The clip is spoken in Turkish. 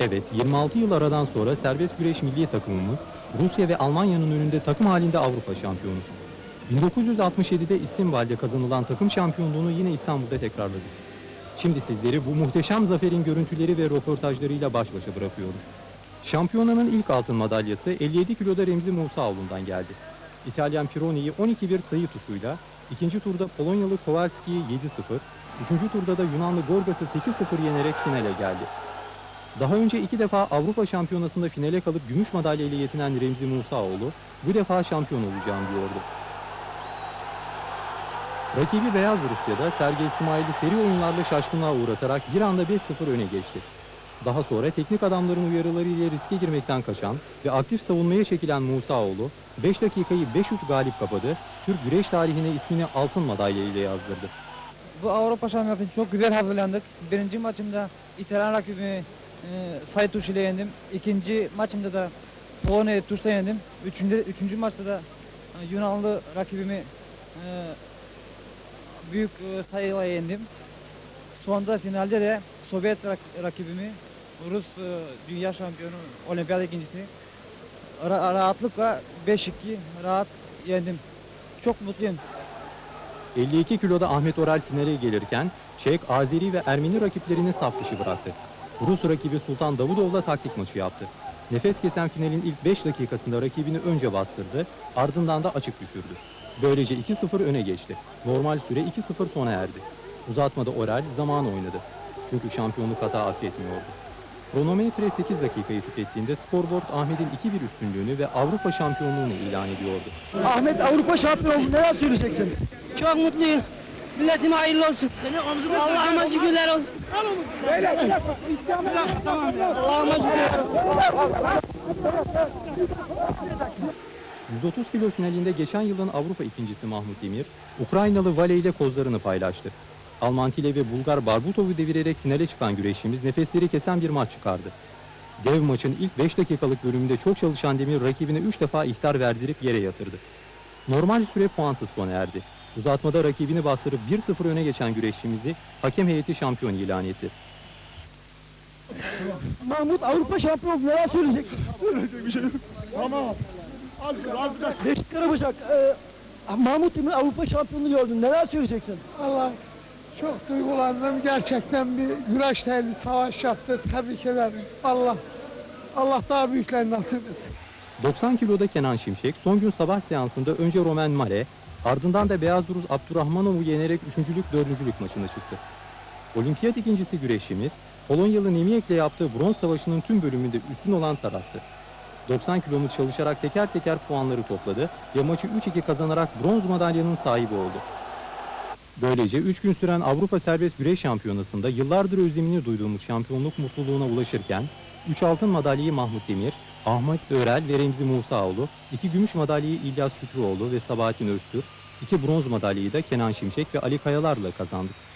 Evet, 26 yıl aradan sonra serbest güreş milli takımımız Rusya ve Almanya'nın önünde takım halinde Avrupa şampiyonu. 1967'de İstinbal'de kazanılan takım şampiyonluğunu yine İstanbul'da tekrarladık. Şimdi sizleri bu muhteşem zaferin görüntüleri ve röportajlarıyla baş başa bırakıyoruz. Şampiyonanın ilk altın madalyası 57 kiloda Remzi Musaoğlu'ndan geldi. İtalyan Pironi'yi 12-1 sayı tuşuyla, ikinci turda Polonyalı Kowalski'yi 7-0, üçüncü turda da Yunanlı Gorgas'ı 8-0 yenerek finale geldi. Daha önce iki defa Avrupa Şampiyonası'nda finale kalıp gümüş madalya ile yetinen Remzi Musaoğlu bu defa şampiyon olacağım diyordu. Rakibi Beyaz Rusya'da Sergey İsmail'i seri oyunlarla şaşkınlığa uğratarak bir anda 1-0 öne geçti. Daha sonra teknik adamların uyarılarıyla riske girmekten kaçan ve aktif savunmaya çekilen Musaoğlu 5 dakikayı 5-3 galip kapadı, Türk güreş tarihine ismini altın madalya ile yazdırdı. Bu Avrupa Şampiyonası çok güzel hazırlandık. Birinci maçımda İtalyan rakibimi e, sayı tuş ile yendim. İkinci maçımda da Polonya'yı tuşla yendim. Üçüncü, üçüncü maçta da e, Yunanlı rakibimi e, büyük e, sayıyla yendim. Sonunda finalde de Sovyet rak- rakibimi Rus e, dünya şampiyonu olimpiyat ikincisi ra- rahatlıkla 5-2 rahat yendim. Çok mutluyum. 52 kiloda Ahmet Oral finale gelirken Çek, Azeri ve Ermeni rakiplerini saf dışı bıraktı. Rus rakibi Sultan Davudov'la taktik maçı yaptı. Nefes kesen finalin ilk 5 dakikasında rakibini önce bastırdı, ardından da açık düşürdü. Böylece 2-0 öne geçti. Normal süre 2-0 sona erdi. Uzatmada Oral zaman oynadı. Çünkü şampiyonluk hata affetmiyordu. Kronometre 8 dakikayı tükettiğinde skorboard Ahmet'in 2-1 üstünlüğünü ve Avrupa şampiyonluğunu ilan ediyordu. Ahmet Avrupa şampiyonu. Neler söyleyeceksin? Çok mutluyum. Milletime hayırlı olsun. Seni omzuma Allah'ıma şükürler olsun. Allah'ıma şükürler olsun. 130 kilo finalinde geçen yılın Avrupa ikincisi Mahmut Demir, Ukraynalı Vale ile kozlarını paylaştı. Almantile ve Bulgar Barbutov'u devirerek finale çıkan güreşçimiz nefesleri kesen bir maç çıkardı. Dev maçın ilk 5 dakikalık bölümünde çok çalışan Demir rakibine 3 defa ihtar verdirip yere yatırdı. Normal süre puansız sona erdi. Uzatmada rakibini bastırıp 1-0 öne geçen güreşçimizi hakem heyeti şampiyon ilan etti. Mahmut Avrupa şampiyonu. Neler söyleyeceksin? Söyleyecek bir şey yok. Tamam. Az az bir dakika. Beşik Karabacak. E, Mahmut Demir Avrupa şampiyonluğu gördün. Neler söyleyeceksin? Allah çok duygulandım. Gerçekten bir güreş bir savaş yaptı. Tebrik ederim. Allah Allah daha büyükler nasip etsin. 90 kiloda Kenan Şimşek son gün sabah seansında önce Roman Mare ardından da Beyaz Rus Abdurrahmanov'u yenerek üçüncülük dördüncülük maçına çıktı. Olimpiyat ikincisi güreşimiz Polonyalı Nemiek'le yaptığı bronz savaşının tüm bölümünde üstün olan taraftı. 90 kilomuz çalışarak teker teker puanları topladı ve maçı 3-2 kazanarak bronz madalyanın sahibi oldu. Böylece 3 gün süren Avrupa Serbest Güreş Şampiyonası'nda yıllardır özlemini duyduğumuz şampiyonluk mutluluğuna ulaşırken 3 altın madalyayı Mahmut Demir, Ahmet Örel ve Remzi Musaoğlu, 2 gümüş madalyayı İlyas Şükrüoğlu ve Sabahattin Öztürk, 2 bronz madalyayı da Kenan Şimşek ve Ali Kayalar'la kazandık.